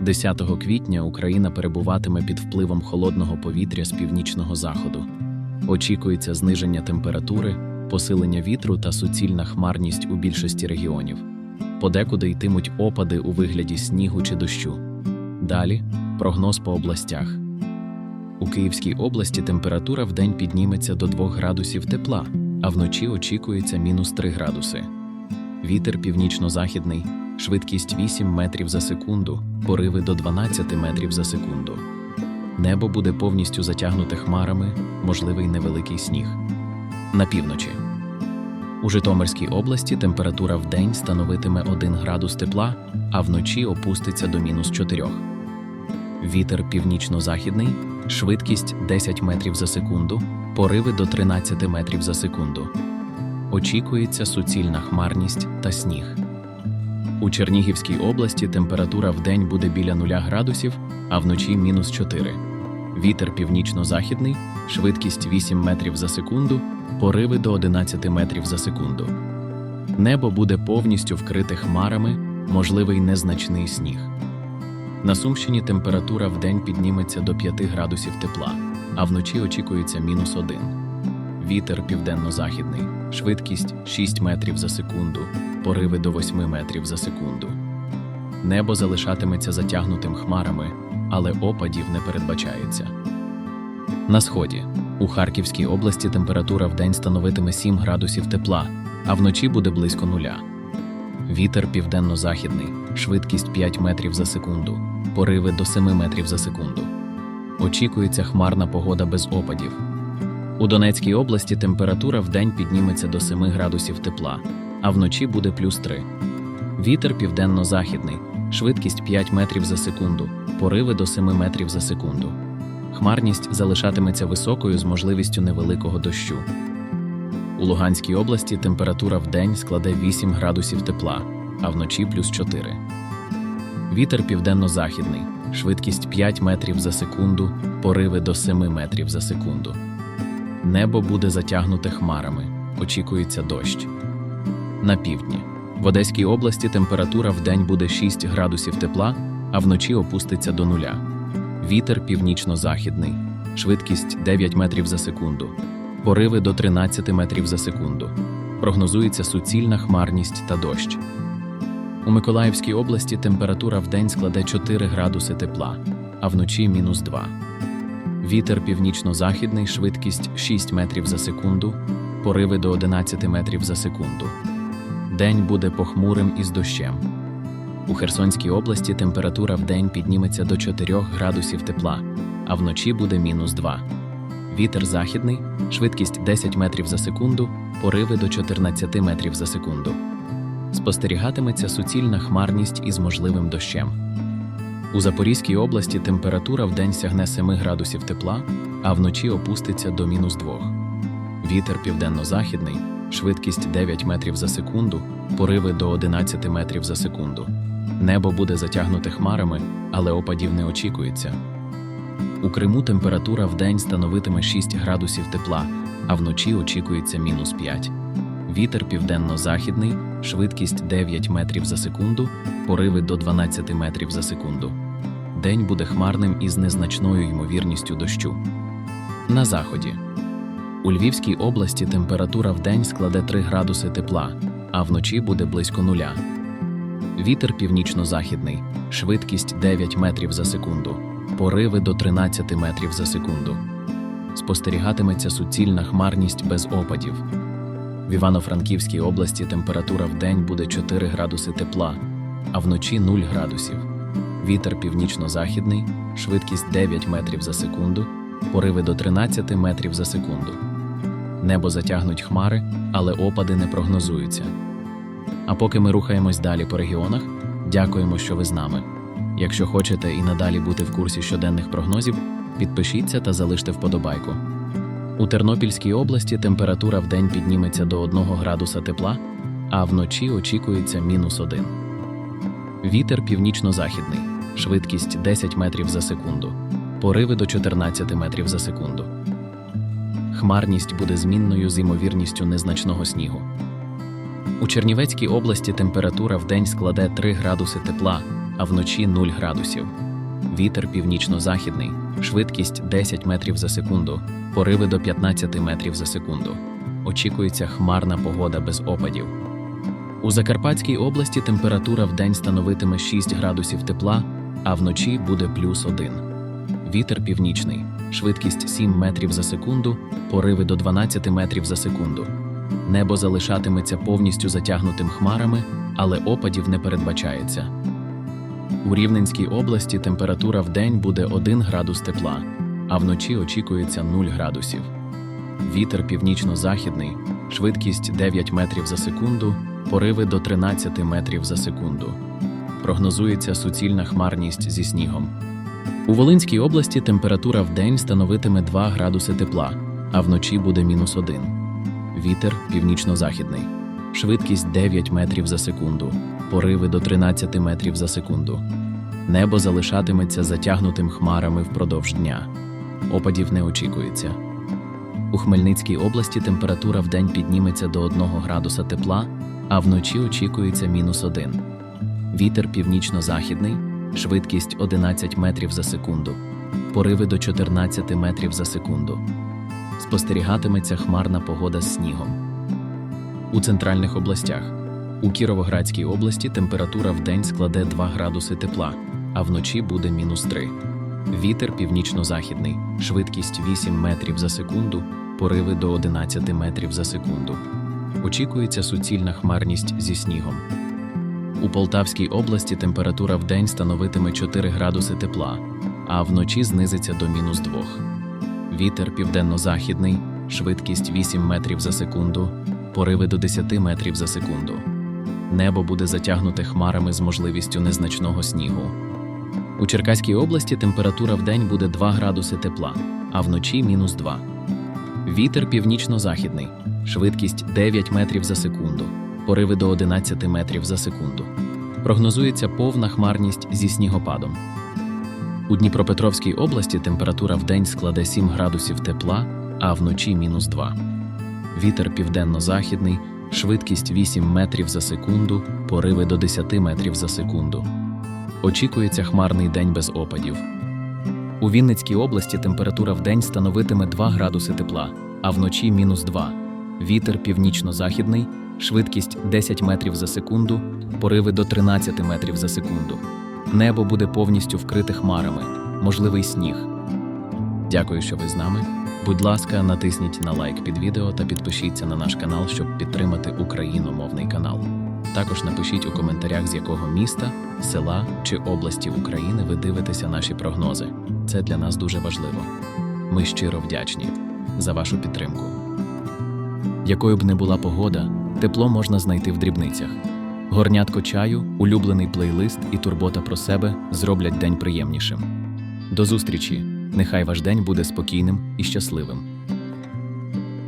10 квітня Україна перебуватиме під впливом холодного повітря з північного заходу. Очікується зниження температури, посилення вітру та суцільна хмарність у більшості регіонів. Подекуди йтимуть опади у вигляді снігу чи дощу. Далі прогноз по областях. У Київській області температура вдень підніметься до 2 градусів тепла, а вночі очікується мінус 3 градуси. Вітер північно-західний, швидкість 8 метрів за секунду, пориви до 12 метрів за секунду. Небо буде повністю затягнуте хмарами, можливий невеликий сніг. На півночі. У Житомирській області температура вдень становитиме 1 градус тепла, а вночі опуститься до мінус 4. Вітер північно-західний, швидкість 10 метрів за секунду, пориви до 13 метрів за секунду. Очікується суцільна хмарність та сніг. У Чернігівській області температура вдень буде біля 0 градусів, а вночі мінус 4. Вітер північно-західний, швидкість 8 метрів за секунду, пориви до 11 метрів за секунду. Небо буде повністю вкрите хмарами, можливий незначний сніг. На Сумщині температура вдень підніметься до 5 градусів тепла, а вночі очікується мінус 1. Вітер південно-західний, швидкість 6 метрів за секунду, пориви до 8 метрів за секунду. Небо залишатиметься затягнутим хмарами, але опадів не передбачається. На сході у Харківській області температура вдень становитиме 7 градусів тепла, а вночі буде близько нуля. Вітер південно-західний, швидкість 5 метрів за секунду, пориви до 7 метрів за секунду. Очікується хмарна погода без опадів. У Донецькій області температура вдень підніметься до 7 градусів тепла, а вночі буде плюс 3. Вітер південно-західний, швидкість 5 метрів за секунду, пориви до 7 метрів за секунду. Хмарність залишатиметься високою з можливістю невеликого дощу. У Луганській області температура вдень складе 8 градусів тепла, а вночі плюс 4. Вітер південно-західний, швидкість 5 метрів за секунду, пориви до 7 метрів за секунду. Небо буде затягнуте хмарами, очікується дощ. На півдні. В Одеській області температура вдень буде 6 градусів тепла, а вночі опуститься до нуля. Вітер північно-західний, швидкість 9 метрів за секунду, пориви до 13 метрів за секунду. Прогнозується суцільна хмарність та дощ. У Миколаївській області температура вдень складе 4 градуси тепла, а вночі мінус 2. Вітер північно-західний, швидкість 6 метрів за секунду, пориви до 11 метрів за секунду. День буде похмурим із дощем. У Херсонській області температура вдень підніметься до 4 градусів тепла, а вночі буде мінус 2. Вітер західний, швидкість 10 метрів за секунду, пориви до 14 метрів за секунду. Спостерігатиметься суцільна хмарність із можливим дощем. У Запорізькій області температура вдень сягне 7 градусів тепла, а вночі опуститься до мінус 2. Вітер південно-західний, швидкість 9 метрів за секунду, пориви до 11 метрів за секунду. Небо буде затягнуте хмарами, але опадів не очікується. У Криму температура вдень становитиме 6 градусів тепла, а вночі очікується мінус 5. Вітер південно-західний, швидкість 9 метрів за секунду, пориви до 12 метрів за секунду. День буде хмарним із незначною ймовірністю дощу. На заході. У Львівській області температура вдень складе 3 градуси тепла, а вночі буде близько нуля. Вітер північно-західний, швидкість 9 метрів за секунду, пориви до 13 метрів за секунду. Спостерігатиметься суцільна хмарність без опадів. В Івано-Франківській області температура вдень буде 4 градуси тепла, а вночі 0 градусів. Вітер північно-західний, швидкість 9 метрів за секунду, пориви до 13 метрів за секунду. Небо затягнуть хмари, але опади не прогнозуються. А поки ми рухаємось далі по регіонах, дякуємо, що ви з нами. Якщо хочете і надалі бути в курсі щоденних прогнозів, підпишіться та залиште вподобайку. У Тернопільській області температура вдень підніметься до 1 градуса тепла, а вночі очікується мінус 1. Вітер північно-західний, швидкість 10 метрів за секунду, пориви до 14 метрів за секунду. Хмарність буде змінною з ймовірністю незначного снігу. У Чернівецькій області температура вдень складе 3 градуси тепла, а вночі 0 градусів. Вітер північно-західний, швидкість 10 метрів за секунду, пориви до 15 метрів за секунду. Очікується хмарна погода без опадів. У Закарпатській області температура вдень становитиме 6 градусів тепла, а вночі буде плюс 1. Вітер північний, швидкість 7 метрів за секунду, пориви до 12 метрів за секунду. Небо залишатиметься повністю затягнутим хмарами, але опадів не передбачається. У Рівненській області температура вдень буде 1 градус тепла, а вночі очікується 0 градусів. Вітер північно-західний, швидкість 9 метрів за секунду, пориви до 13 метрів за секунду. Прогнозується суцільна хмарність зі снігом. У Волинській області температура вдень становитиме 2 градуси тепла, а вночі буде мінус 1. Вітер північно-західний, швидкість 9 метрів за секунду, пориви до 13 метрів за секунду. Небо залишатиметься затягнутим хмарами впродовж дня. Опадів не очікується. У Хмельницькій області температура вдень підніметься до 1 градуса тепла, а вночі очікується мінус 1. Вітер північно-західний, швидкість 11 метрів за секунду, пориви до 14 метрів за секунду. Спостерігатиметься хмарна погода з снігом. У центральних областях. У Кіровоградській області температура вдень складе 2 градуси тепла, а вночі буде мінус 3. Вітер північно-західний, швидкість 8 метрів за секунду, пориви до 11 метрів за секунду. Очікується суцільна хмарність зі снігом. У Полтавській області температура вдень становитиме 4 градуси тепла, а вночі знизиться до мінус 2. Вітер південно-західний, швидкість 8 метрів за секунду, пориви до 10 метрів за секунду. Небо буде затягнуте хмарами з можливістю незначного снігу. У Черкаській області температура вдень буде 2 градуси тепла, а вночі мінус 2. Вітер північно-західний, швидкість 9 метрів за секунду, пориви до 11 метрів за секунду. Прогнозується повна хмарність зі снігопадом. У Дніпропетровській області температура вдень складе 7 градусів тепла, а вночі мінус 2. Вітер південно-західний, швидкість 8 метрів за секунду, пориви до 10 метрів за секунду. Очікується хмарний день без опадів. У Вінницькій області температура вдень становитиме 2 градуси тепла, а вночі мінус 2. Вітер північно-західний, швидкість 10 метрів за секунду, пориви до 13 метрів за секунду. Небо буде повністю вкрите хмарами, можливий сніг. Дякую, що ви з нами. Будь ласка, натисніть на лайк під відео та підпишіться на наш канал, щоб підтримати україномовний канал. Також напишіть у коментарях, з якого міста, села чи області України ви дивитеся наші прогнози. Це для нас дуже важливо. Ми щиро вдячні за вашу підтримку. Якою б не була погода, тепло можна знайти в дрібницях. Горнятко чаю, улюблений плейлист і турбота про себе зроблять день приємнішим. До зустрічі! Нехай ваш день буде спокійним і щасливим.